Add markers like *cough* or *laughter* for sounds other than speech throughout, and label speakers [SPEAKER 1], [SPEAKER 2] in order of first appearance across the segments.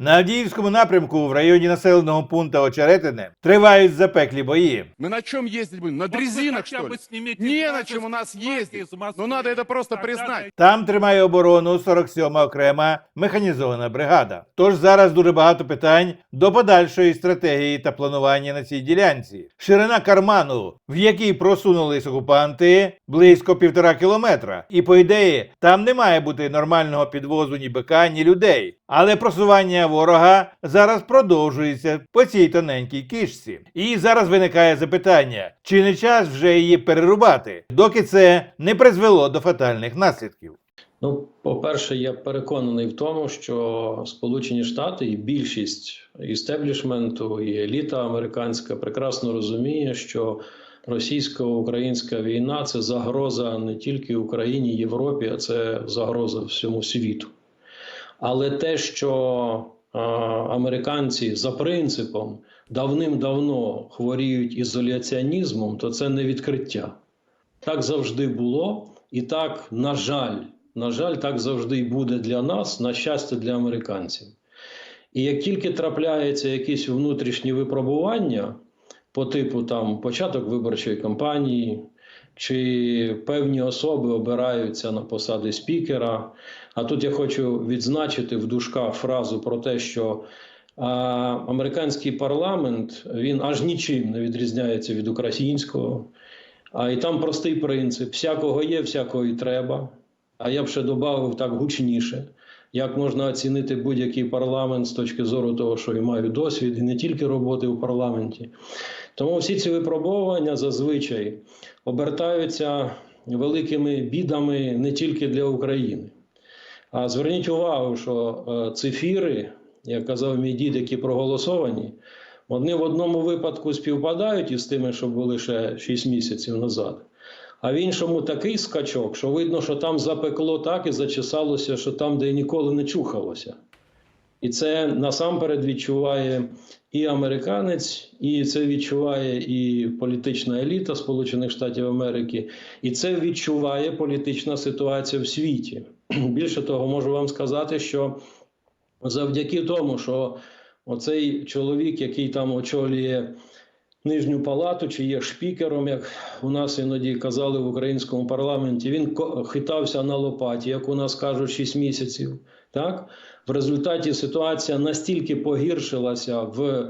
[SPEAKER 1] На Авдіївському напрямку в районі населеного пункту Очеретине тривають запеклі бої.
[SPEAKER 2] Мы на чем ездить будем? На
[SPEAKER 3] Вот вы
[SPEAKER 2] дрезинах,
[SPEAKER 3] хотя
[SPEAKER 2] что
[SPEAKER 3] бы
[SPEAKER 2] ли?
[SPEAKER 3] снимите
[SPEAKER 2] Не
[SPEAKER 3] газы
[SPEAKER 2] на чем у нас
[SPEAKER 3] с Москвы,
[SPEAKER 2] ездить.
[SPEAKER 3] из Москвы.
[SPEAKER 2] Ну надо это просто
[SPEAKER 3] Тогда
[SPEAKER 2] признать.
[SPEAKER 1] Там тримає оборону 47-ма окрема механізована бригада. Тож зараз дуже багато питань до подальшої стратегії та планування на цій ділянці. Ширина карману, в якій просунулись окупанти, близько півтора кілометра. І по ідеї, там не має бути нормального підвозу ні бика, ні людей. Але просування ворога зараз продовжується по цій тоненькій кишці. І зараз виникає запитання: чи не час вже її перерубати, доки це не призвело до фатальних наслідків.
[SPEAKER 4] Ну, по-перше, я переконаний в тому, що Сполучені Штати і більшість істеблішменту і еліта американська прекрасно розуміє, що російсько-українська війна це загроза не тільки Україні, Європі, а це загроза всьому світу. Але те, що американці за принципом давним-давно хворіють ізоляціонізмом, то це не відкриття. Так завжди було, і так, на жаль, на жаль, так завжди і буде для нас, на щастя, для американців. І як тільки трапляються якісь внутрішні випробування по типу там початок виборчої кампанії, чи певні особи обираються на посади спікера. А тут я хочу відзначити в дужках фразу про те, що а, американський парламент він аж нічим не відрізняється від українського. А і там простий принцип: всякого є, всякого і треба. А я б ще додав так гучніше. Як можна оцінити будь-який парламент з точки зору того, що я маю досвід, і не тільки роботи у парламенті. Тому всі ці випробовування зазвичай обертаються великими бідами не тільки для України. А зверніть увагу, що е, цифіри, як казав мій дід, які проголосовані, вони в одному випадку співпадають із тими, що були ще 6 місяців назад. А в іншому такий скачок, що видно, що там запекло так і зачесалося, що там, де ніколи не чухалося. І це насамперед відчуває і американець, і це відчуває і політична еліта Сполучених Штатів Америки, і це відчуває політична ситуація в світі. *clears throat* Більше того, можу вам сказати, що завдяки тому, що оцей чоловік, який там очолює нижню палату, чи є шпікером, як у нас іноді казали в українському парламенті, він хитався на лопаті, як у нас кажуть, 6 місяців. Так? В результаті ситуація настільки погіршилася в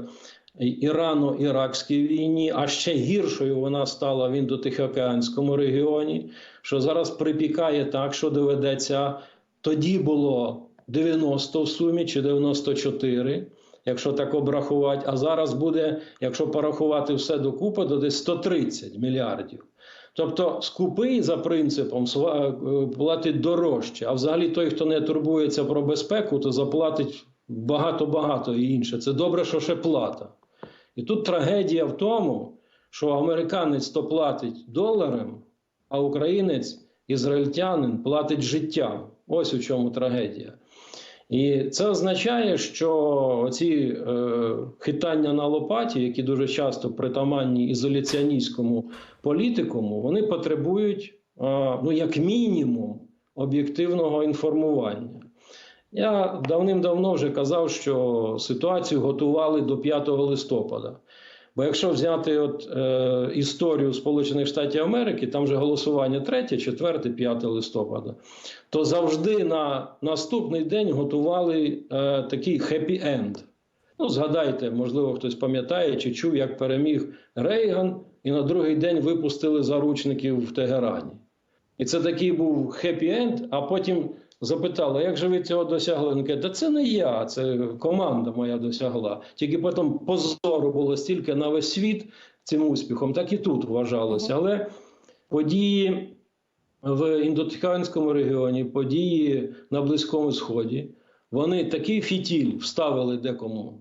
[SPEAKER 4] Ірано-Іракській війні, а ще гіршою вона стала в індотихоокеанському регіоні, що зараз припікає так, що доведеться. Тоді було 90 в сумі чи 94, якщо так обрахувати. А зараз буде, якщо порахувати все докупи, то десь 130 мільярдів. Тобто скупий за принципом е, платить дорожче, а взагалі той, хто не турбується про безпеку, то заплатить багато-багато і інше. Це добре, що ще плата. І тут трагедія в тому, що американець то платить доларем, а українець, ізраїльтянин платить життям. Ось у чому трагедія. І це означає, що ці е, хитання на лопаті, які дуже часто притаманні ізоляціоністському політикуму, вони потребують, е, ну, як мінімум, об'єктивного інформування. Я давним-давно вже казав, що ситуацію готували до 5 листопада. Бо якщо взяти от, е, історію Сполучених Штатів Америки, там же голосування 3, 4, 5 листопада, то завжди на наступний день готували е, такий хеппі-енд. Ну, згадайте, можливо, хтось пам'ятає чи чув, як переміг Рейган, і на другий день випустили заручників в Тегерані. І це такий був хеппі-енд, а потім запитали, як же ви цього досягли? Він каже, та це не я, це команда моя досягла. Тільки потім позору було стільки на весь світ цим успіхом, так і тут вважалося. Але події в індотихоокеанському регіоні, події на Близькому Сході, вони такий фітіль вставили декому,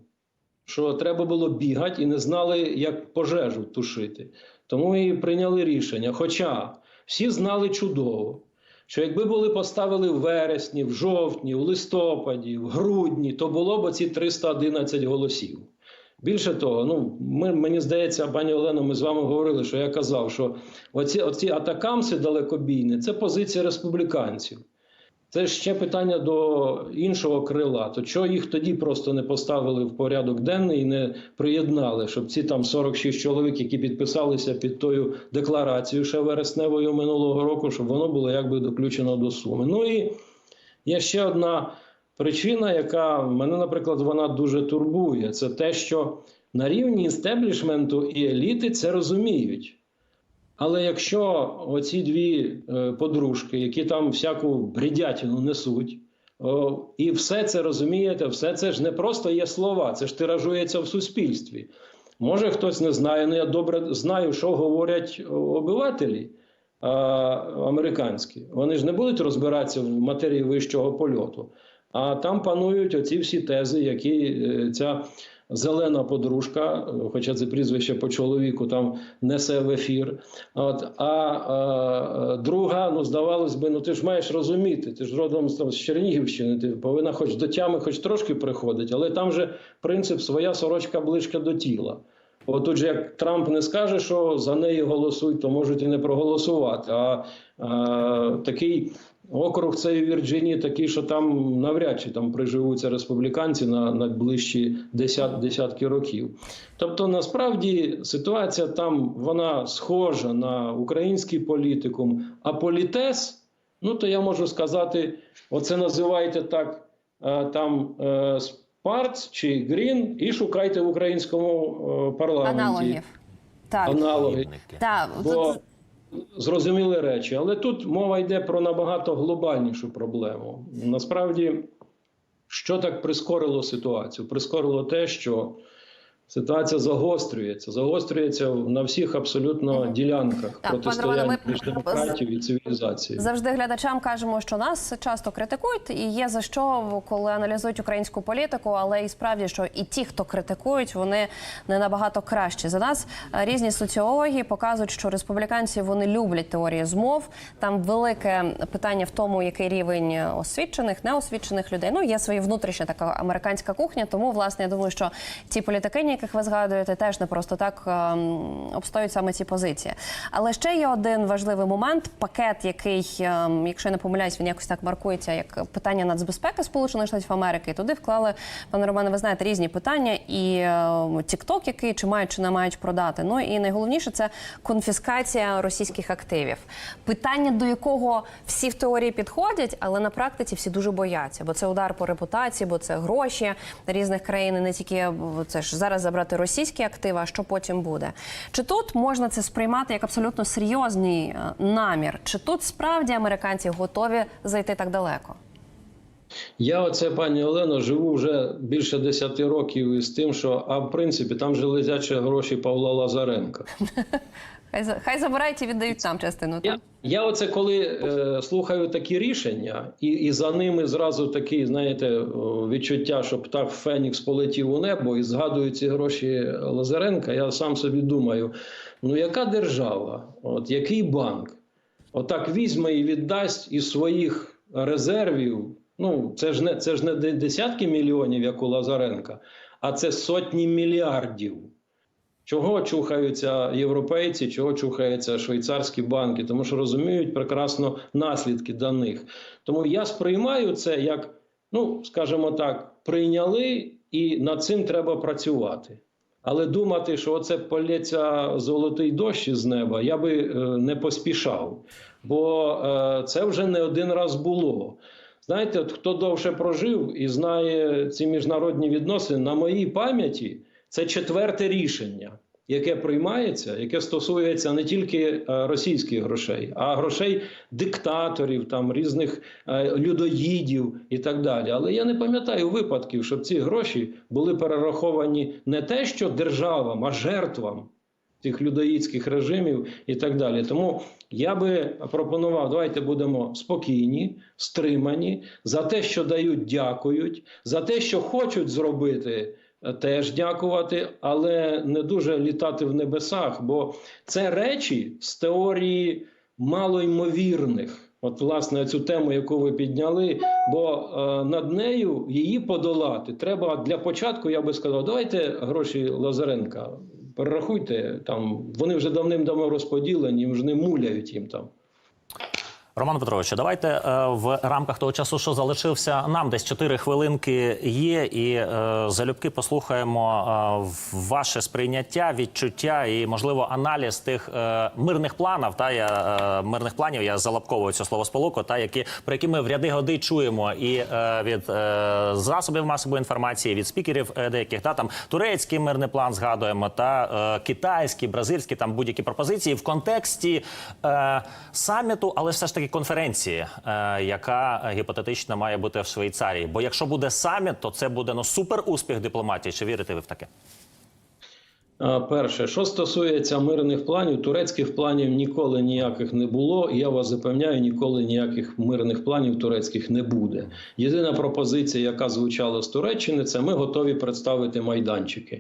[SPEAKER 4] що треба було бігати і не знали, як пожежу тушити. Тому і прийняли рішення. Хоча всі знали чудово, що якби були поставили в вересні, в жовтні, в листопаді, в грудні, то було б ці 311 голосів. Більше того, ну ми, мені здається, пані Олено, ми з вами говорили, що я казав, що оці, оці атакамси далекобійні це позиція республіканців. Це ще питання до іншого крила. То чого їх тоді просто не поставили в порядок денний і не приєднали, щоб ці там 46 чоловік, які підписалися під тою декларацією ще вересневою минулого року, щоб воно було якби доключено до суми. Ну і є ще одна причина, яка мене, наприклад, вона дуже турбує. Це те, що на рівні істеблішменту і еліти це розуміють. Але якщо оці дві е, подружки, які там всяку бредятину несуть, і все це розумієте, все це ж не просто є слова, це ж тиражується в суспільстві. Може, хтось не знає, але я добре знаю, що говорять обивателі американські. Вони ж не будуть розбиратися в матерії вищого польоту. А там панують оці всі тези, які е, ця зелена подружка, хоча це прізвище по чоловіку там несе в ефір. От, а е, друга, ну здавалось би, ну ти ж маєш розуміти, ти ж родом там, з Чернігівщини, ти повинна хоч до тями, хоч трошки приходити, але там же принцип своя сорочка ближче до тіла. Отут же як Трамп не скаже, що за неї голосують, то можуть і не проголосувати. А, а такий округ цієї Вірджинії такий, що там навряд чи там приживуться республіканці на найближчі десят, десятки років. Тобто, насправді ситуація там вона схожа на український політикум, а політес, ну то я можу сказати, оце називаєте так е, там. Спарц чи Грін, і шукайте в українському е, парламенті
[SPEAKER 2] Аналогів. Так.
[SPEAKER 4] аналоги.
[SPEAKER 2] Так,
[SPEAKER 4] Бо зрозуміли речі, але тут мова йде про набагато глобальнішу проблему. Насправді, що так прискорило ситуацію? Прискорило те, що ситуація загострюється, загострюється на всіх абсолютно ділянках
[SPEAKER 2] Так,
[SPEAKER 4] протистояння між демократією і цивілізацією.
[SPEAKER 2] завжди глядачам кажемо, що нас часто критикують, і є за що, коли аналізують українську політику, але і справді, що і ті, хто критикують, вони не набагато кращі за нас. Е, Різні соціології показують, що республіканці вони люблять теорії змов. Там велике питання в тому, який рівень освічених, неосвічених людей. Ну є своя внутрішня така американська кухня. Тому власне я думаю, що ті політикині, яких ви згадуєте, теж не просто так ем, обстоюють саме ці позиції. Але ще є один важливий момент: пакет, який, ем, якщо я не помиляюсь, він якось так маркується як питання нацбезпеки Сполучених Штатів Америки. І туди вклали, пане Романе, ви знаєте, різні питання і ем, Тікток, який чи мають чи не мають продати. Ну і найголовніше це конфіскація російських активів. Питання, до якого всі в теорії підходять, але на практиці всі дуже бояться, бо це удар по репутації, бо це гроші різних країн, не тільки це ж зараз забрати російські активи, а що потім буде. Чи тут можна це сприймати як абсолютно серйозний е, намір? Чи тут справді американці готові зайти так далеко?
[SPEAKER 4] Я оце, пані Олено, живу вже більше 10 років із тим, що а в принципі там же летять гроші Павла Лазаренка. *laughs*
[SPEAKER 2] Хай хай забирають і віддають нам частину.
[SPEAKER 4] Я,
[SPEAKER 2] Так?
[SPEAKER 4] я оце коли е, слухаю такі рішення, і, і за ними зразу такі, знаєте, відчуття, що птах Фенікс полетів у небо і згадую ці гроші Лазаренка, я сам собі думаю: ну яка держава, от який банк, отак візьме і віддасть із своїх резервів. Ну, це ж не це ж не де- десятки мільйонів, як у Лазаренка, а це сотні мільярдів. Чого чухаються європейці, чого чухаються швейцарські банки, тому що розуміють прекрасно наслідки даних. Тому я сприймаю це як, ну скажімо так, прийняли і над цим треба працювати. Але думати, що оце полється золотий дощ із неба, я би е, не поспішав, бо е, це вже не один раз було. Знаєте, от хто довше прожив і знає ці міжнародні відносини, на моїй пам'яті це четверте рішення, яке приймається, яке стосується не тільки е, російських грошей, а грошей диктаторів, там різних е, людоїдів і так далі. Але я не пам'ятаю випадків, щоб ці гроші були перераховані не те, що державам, а жертвам цих людоїдських режимів і так далі. Тому я би пропонував, давайте будемо спокійні, стримані, за те, що дають, дякують, за те, що хочуть зробити. Теж дякувати, але не дуже літати в небесах, бо це речі з теорії малоймовірних. От, власне, цю тему, яку ви підняли, бо е, над нею її подолати треба для початку. Я би сказав, давайте гроші Лазаренка перерахуйте там. Вони вже давним-давно розподілені, вже не муляють їм там.
[SPEAKER 3] Роман Петрович, давайте е, в рамках того часу, що залишився, нам десь 4 хвилинки є, і е, залюбки послухаємо е, ваше сприйняття, відчуття і, можливо, аналіз тих е, мирних планів. Та я е, мирних планів я залапковую цю словосполуку, та які про які ми в ряди годи чуємо і е, від е, засобів масової інформації, від спікерів е, деяких та там турецький мирний план згадуємо, та е, китайський, бразильський, там будь-які пропозиції в контексті е, саміту, але все ж таки конференції, е, яка гіпотетично має бути в Швейцарії. Бо якщо буде саміт, то це буде ну супер успіх дипломатії. Чи вірите ви в таке?
[SPEAKER 4] Перше, що стосується мирних планів, турецьких планів ніколи ніяких не було. Я вас запевняю, ніколи ніяких мирних планів турецьких не буде. Єдина пропозиція, яка звучала з Туреччини, це ми готові представити майданчики.